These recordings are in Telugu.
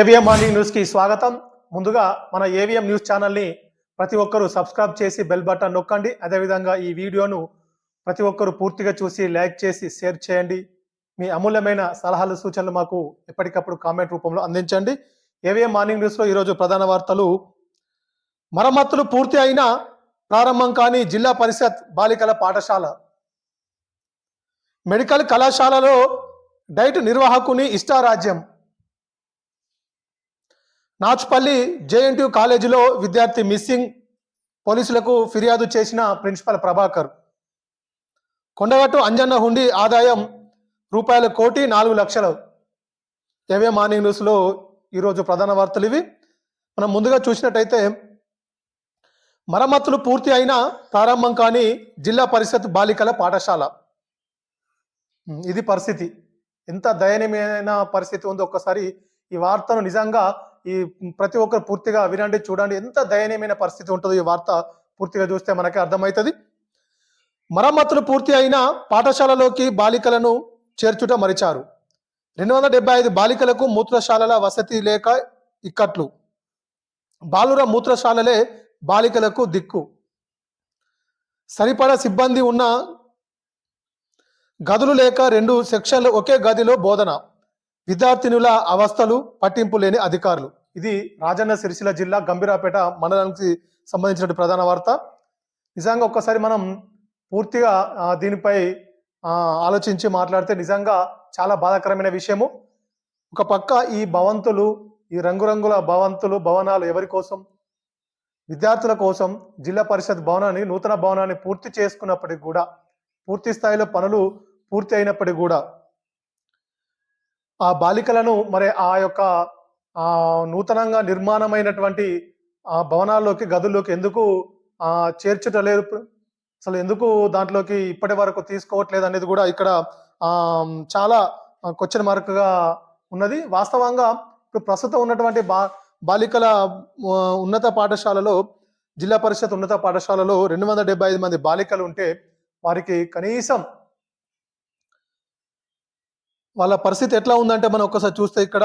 ఏవిఎం మార్నింగ్ న్యూస్కి స్వాగతం. ముందుగా మన ఏవిఎం న్యూస్ ఛానల్ని ప్రతి ఒక్కరూ సబ్స్క్రైబ్ చేసి బెల్ బటన్ నొక్కండి. అదేవిధంగా ఈ వీడియోను ప్రతి ఒక్కరూ పూర్తిగా చూసి లైక్ చేసి షేర్ చేయండి. మీ అమూల్యమైన సలహాలు సూచనలు మాకు ఎప్పటికప్పుడు కామెంట్ రూపంలో అందించండి. ఏవిఎం మార్నింగ్ న్యూస్లో ఈరోజు ప్రధాన వార్తలు. మరమ్మతులు పూర్తి అయినా ప్రారంభం కాని జిల్లా పరిషత్ బాలికల పాఠశాల. మెడికల్ కళాశాలలో డైట్ నిర్వాహకుని ఇష్టారాజ్యం. నాచుపల్లి జేఎన్టీ కాలేజీలో విద్యార్థి మిస్సింగ్ పోలీసులకు ఫిర్యాదు చేసిన ప్రిన్సిపల్ ప్రభాకర్. కొండగట్టు అంజన్న హుండీ ఆదాయం రూపాయల కోటి నాలుగు లక్షలు. ఏవే మార్నింగ్ న్యూస్లో ఈరోజు ప్రధాన వార్తలు ఇవి? మనం ముందుగా చూసినట్టయితే మరమ్మతులు పూర్తి అయినా ప్రారంభం కాని జిల్లా పరిషత్ బాలికల పాఠశాల. ఇది పరిస్థితి. ఎంత దయనీయమైన పరిస్థితి ఉందో ఒక్కసారి ఈ వార్తను నిజంగా ఈ ప్రతి ఒక్కరు పూర్తిగా వినండి చూడండి. ఎంత దయనీయమైన పరిస్థితి ఉంటుందో ఈ వార్త పూర్తిగా చూస్తే మనకి అర్థమవుతుంది. మరమ్మతులు పూర్తి అయిన పాఠశాలలోకి బాలికలను చేర్చుట మరిచారు. రెండు వందల డెబ్బై ఐదు బాలికలకు మూత్రశాలల వసతి లేక ఇక్కట్లు. బాలుర మూత్రశాలలే బాలికలకు దిక్కు. సరిపడా సిబ్బంది ఉన్న గదులు లేక రెండు సెక్షన్లు ఒకే గదిలో బోధన. విద్యార్థినుల అవస్థలు పట్టింపు లేని అధికారులు. ఇది రాజన్న సిరిసిల్ల జిల్లా గంభీరాపేట మండలానికి సంబంధించిన ప్రధాన వార్త. నిజంగా ఒక్కసారి మనం పూర్తిగా దీనిపై ఆలోచించి మాట్లాడితే నిజంగా చాలా బాధాకరమైన విషయము. ఒక పక్క ఈ భవంతులు ఈ రంగురంగుల భవంతులు భవనాలు ఎవరి కోసం? విద్యార్థుల కోసం జిల్లా పరిషత్ భవనాన్ని నూతన భవనాన్ని పూర్తి చేసుకున్నప్పటికి కూడా పూర్తి స్థాయిలో పనులు పూర్తి అయినప్పటికీ కూడా ఆ బాలికలను మరి ఆ యొక్క నూతనంగా నిర్మాణమైనటువంటి ఆ భవనాల్లోకి గదుల్లోకి ఎందుకు ఆ చేర్చటలేదు? అసలు ఎందుకు దాంట్లోకి ఇప్పటి వరకు తీసుకోవట్లేదు అనేది కూడా ఇక్కడ చాలా క్వశ్చన్ మార్క్గా ఉన్నది. వాస్తవంగా ఇప్పుడు ప్రస్తుతం ఉన్నటువంటి బా బాలికల ఉన్నత పాఠశాలలో జిల్లా పరిషత్ ఉన్నత పాఠశాలలో రెండు వందల డెబ్బై ఐదు మంది బాలికలు ఉంటే వారికి కనీసం వాళ్ళ పరిస్థితి ఎట్లా ఉందంటే మనం ఒక్కసారి చూస్తే ఇక్కడ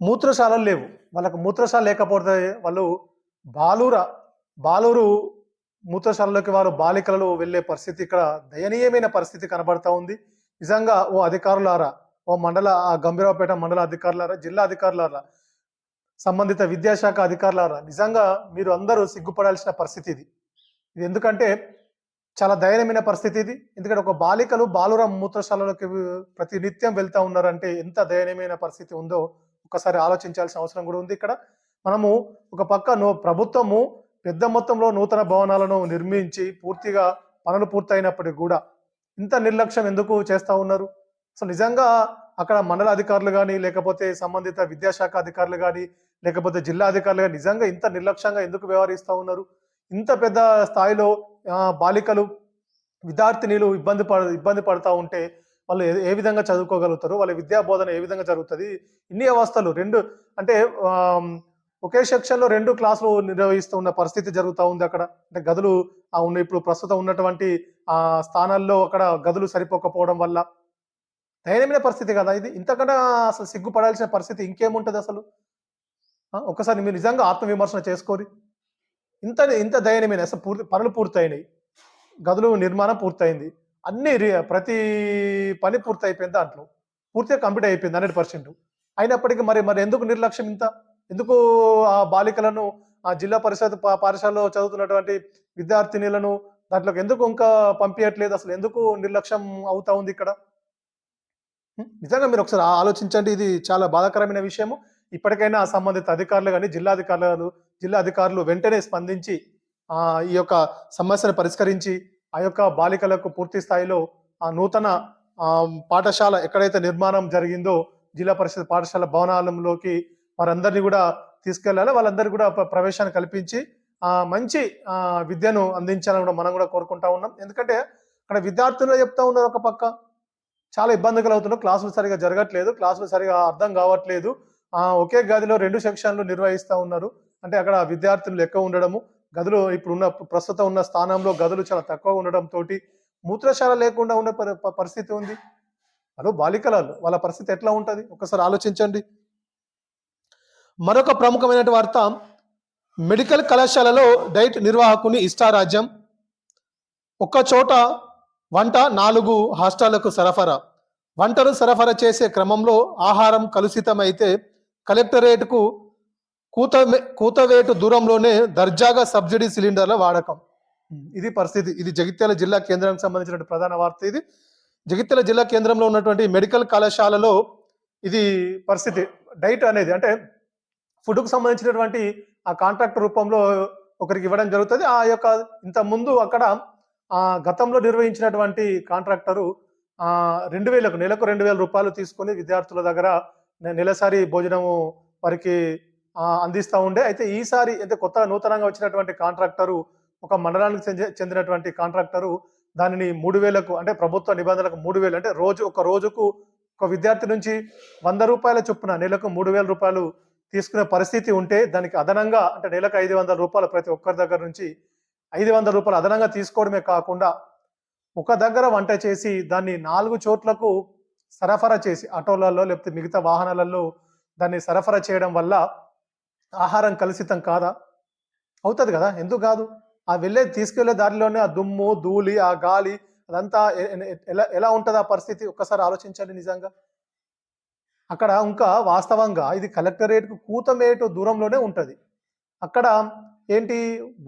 మూత్రశాలలు లేవు. వాళ్ళకు మూత్రశాల లేకపోతే వాళ్ళు బాలూర బాలూరు మూత్రశాలలోకి వారు బాలికలు వెళ్ళే పరిస్థితి ఇక్కడ దయనీయమైన పరిస్థితి కనబడతా ఉంది. నిజంగా ఓ అధికారులారా ఓ మండల ఆ గంభీరావుపేట మండల అధికారులారా జిల్లా అధికారులారా సంబంధిత విద్యాశాఖ అధికారులారా నిజంగా మీరు అందరూ సిగ్గుపడాల్సిన పరిస్థితి ఇది. ఇది ఎందుకంటే చాలా దయనమైన పరిస్థితి ఇది. ఎందుకంటే ఒక బాలికలు బాలుర మూత్రశాలలోకి ప్రతి నిత్యం వెళ్తా ఉన్నారంటే ఎంత దయనీయమైన పరిస్థితి ఉందో ఒకసారి ఆలోచించాల్సిన అవసరం కూడా ఉంది ఇక్కడ. మనము ఒక పక్క నో ప్రభుత్వము పెద్ద మొత్తంలో నూతన భవనాలను నిర్మించి పూర్తిగా పనులు పూర్తయినప్పటికీ కూడా ఇంత నిర్లక్ష్యం ఎందుకు చేస్తూ ఉన్నారు? అసలు నిజంగా అక్కడ మండల అధికారులు కానీ లేకపోతే సంబంధిత విద్యాశాఖ అధికారులు కానీ లేకపోతే జిల్లా అధికారులు కానీ నిజంగా ఇంత నిర్లక్ష్యంగా ఎందుకు వ్యవహరిస్తూ ఉన్నారు? ఇంత పెద్ద స్థాయిలో బాలికలు విద్యార్థినిలు ఇబ్బంది పడ ఇబ్బంది పడతా ఉంటే వాళ్ళు ఏ- ఏ విధంగా చదువుకోగలుగుతారు? వాళ్ళ విద్యా బోధన ఏ విధంగా జరుగుతుంది? ఇన్ని అవస్థలు రెండు అంటే ఒకే సెక్షన్లో రెండు క్లాసులు నిర్వహిస్తున్న పరిస్థితి జరుగుతూ ఉంది అక్కడ. అంటే గదులు ఉన్న ఇప్పుడు ప్రస్తుతం ఉన్నటువంటి ఆ స్థానాల్లో అక్కడ గదులు సరిపోకపోవడం వల్ల దయనీయమైన పరిస్థితి కదా ఇది. ఇంతకన్నా అసలు సిగ్గుపడాల్సిన పరిస్థితి ఇంకేముంటుంది అసలు? ఒకసారి మీరు నిజంగా ఆత్మవిమర్శన చేసుకోరి. ఇంత ఇంత దయనీయమైన అసలు పూర్తి పనులు పూర్తయినాయి. గదులు నిర్మాణం పూర్తయింది. అన్ని ప్రతి పని పూర్తి అయిపోయింది దాంట్లో. పూర్తిగా కంప్లీట్ అయిపోయింది హండ్రెడ్ పర్సెంట్. అయినప్పటికీ మరి మరి ఎందుకు నిర్లక్ష్యం ఇంత? ఎందుకు ఆ బాలికలను ఆ జిల్లా పరిషత్ పాఠశాలలో చదువుతున్నటువంటి విద్యార్థినులను దాంట్లోకి ఎందుకు ఇంకా పంపించట్లేదు అసలు ఎందుకు నిర్లక్ష్యం అవుతా ఉంది ఇక్కడ? నిజంగా మీరు ఒకసారి ఆ- ఆలోచించండి. ఇది చాలా బాధాకరమైన విషయము. ఇప్పటికైనా ఆ సంబంధిత అధికారులు కానీ జిల్లా అధికారులు జిల్లా అధికారులు వెంటనే స్పందించి ఈ యొక్క సమస్యను పరిష్కరించి ఆ యొక్క బాలికలకు పూర్తి స్థాయిలో ఆ నూతన పాఠశాల ఎక్కడైతే నిర్మాణం జరిగిందో జిల్లా పరిషత్ పాఠశాల భవనాలలోకి వారందరినీ కూడా తీసుకెళ్ళాలి వాళ్ళందరికీ కూడా ప్రవేశాన్ని కల్పించి ఆ మంచి విద్యను అందించాలని కూడా మనం కూడా కోరుకుంటా ఉన్నాం. ఎందుకంటే అక్కడ విద్యార్థులు చెప్తా ఉన్నారు ఒక పక్క. చాలా ఇబ్బందులు అవుతున్నారు క్లాసులు సరిగా జరగట్లేదు. క్లాసులు సరిగా అర్థం కావట్లేదు. ఒకే గదిలో రెండు సెక్షన్లు నిర్వహిస్తూ ఉన్నారు. అంటే అక్కడ విద్యార్థులు ఎక్కువ ఉండడము గదులు ఇప్పుడు ఉన్న ప్రస్తుతం ఉన్న స్థానంలో గదులు చాలా తక్కువ ఉండడం తోటి మూత్రశాల లేకుండా ఉన్న పరి- ప- పరిస్థితి ఉంది అదో బాలికల వాళ్ళ పరిస్థితి ఎట్లా ఉంటుంది ఒక్కసారి ఆలోచించండి. మరొక ప్రముఖమైన వార్త మెడికల్ కళాశాలలో డైట్ నిర్వాహకుని ఇష్టారాజ్యం. ఒక్క చోట వంట నాలుగు హాస్టళ్ళకు సరఫరా. వంటను సరఫరా చేసే క్రమంలో ఆహారం కలుషితమైతే కలెక్టరేట్‌కు కూతవే కూతవేటు దూరంలోనే దర్జాగా సబ్సిడీ సిలిండర్ల వాడకం. ఇది పరిస్థితి. ఇది జగిత్యాల జిల్లా కేంద్రానికి సంబంధించిన ప్రధాన వార్త ఇది. జగిత్యాల జిల్లా కేంద్రంలో ఉన్నటువంటి మెడికల్ కళాశాలలో ఇది పరిస్థితి. డైట్ అనేది అంటే ఫుడ్‌కు సంబంధించినటువంటి ఆ కాంట్రాక్ట్ రూపంలో ఒకరికి ఇవ్వడం జరుగుతది. ఆ యొక్క ఇంతకుముందు అక్కడ ఆహ్, గతంలో నిర్వహించినటువంటి కాంట్రాక్టరు ఆహ్, 2000కు నెలకు రూ. 2000 తీసుకొని విద్యార్థుల దగ్గర నెలసరి భోజనము వారికి అందిస్తూ ఉండే. అయితే ఈసారి అయితే కొత్త నూతనంగా వచ్చినటువంటి కాంట్రాక్టరు ఒక మండలానికి చెంది చెందినటువంటి కాంట్రాక్టరు దానిని 3000కు అంటే ప్రభుత్వ నిబంధనలకు 3000 అంటే రోజు ఒక రోజుకు ఒక విద్యార్థి నుంచి వంద రూపాయల చొప్పున నెలకు మూడు వేల రూపాయలు తీసుకునే పరిస్థితి ఉంటే దానికి అదనంగా అంటే నెలకు ఐదు వందల రూపాయలు ప్రతి ఒక్కరి దగ్గర నుంచి ఐదు వందల రూపాయలు అదనంగా తీసుకోవడమే కాకుండా ఒక దగ్గర వంట చేసి దాన్ని నాలుగు చోట్లకు సరఫరా చేసి ఆటోలలో లేకపోతే మిగతా వాహనాలలో దాన్ని సరఫరా చేయడం వల్ల ఆహారం కలుషితం కాదా? అవుతుంది కదా ఎందుకు కాదు ఆ వెళ్ళే తీసుకెళ్ళే దారిలోనే ఆ దుమ్ము, ధూళి, ఆ గాలి అదంతా ఎలా ఎలా ఉంటుంది ఆ పరిస్థితి? ఒక్కసారి ఆలోచించండి నిజంగా. అక్కడ ఇంకా వాస్తవంగా ఇది కలెక్టరేట్‌కు కూతమేటు దూరంలోనే ఉంటుంది అక్కడ ఏంటి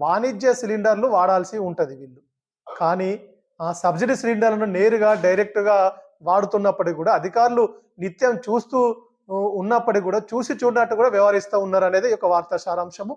వాణిజ్య సిలిండర్లు వాడాల్సి ఉంటుంది వీళ్ళు. కానీ ఆ సబ్సిడీ సిలిండర్‌లను నేరుగా డైరెక్ట్‌గా వాడుతున్నప్పటికి కూడా అధికారులు నిత్యం చూస్తూ ఉన్నప్పటికీ కూడా చూసి చూడనట్టు కూడా వ్యవహరిస్తూ ఉన్నారు అనేది ఒక వార్తా సారాంశము.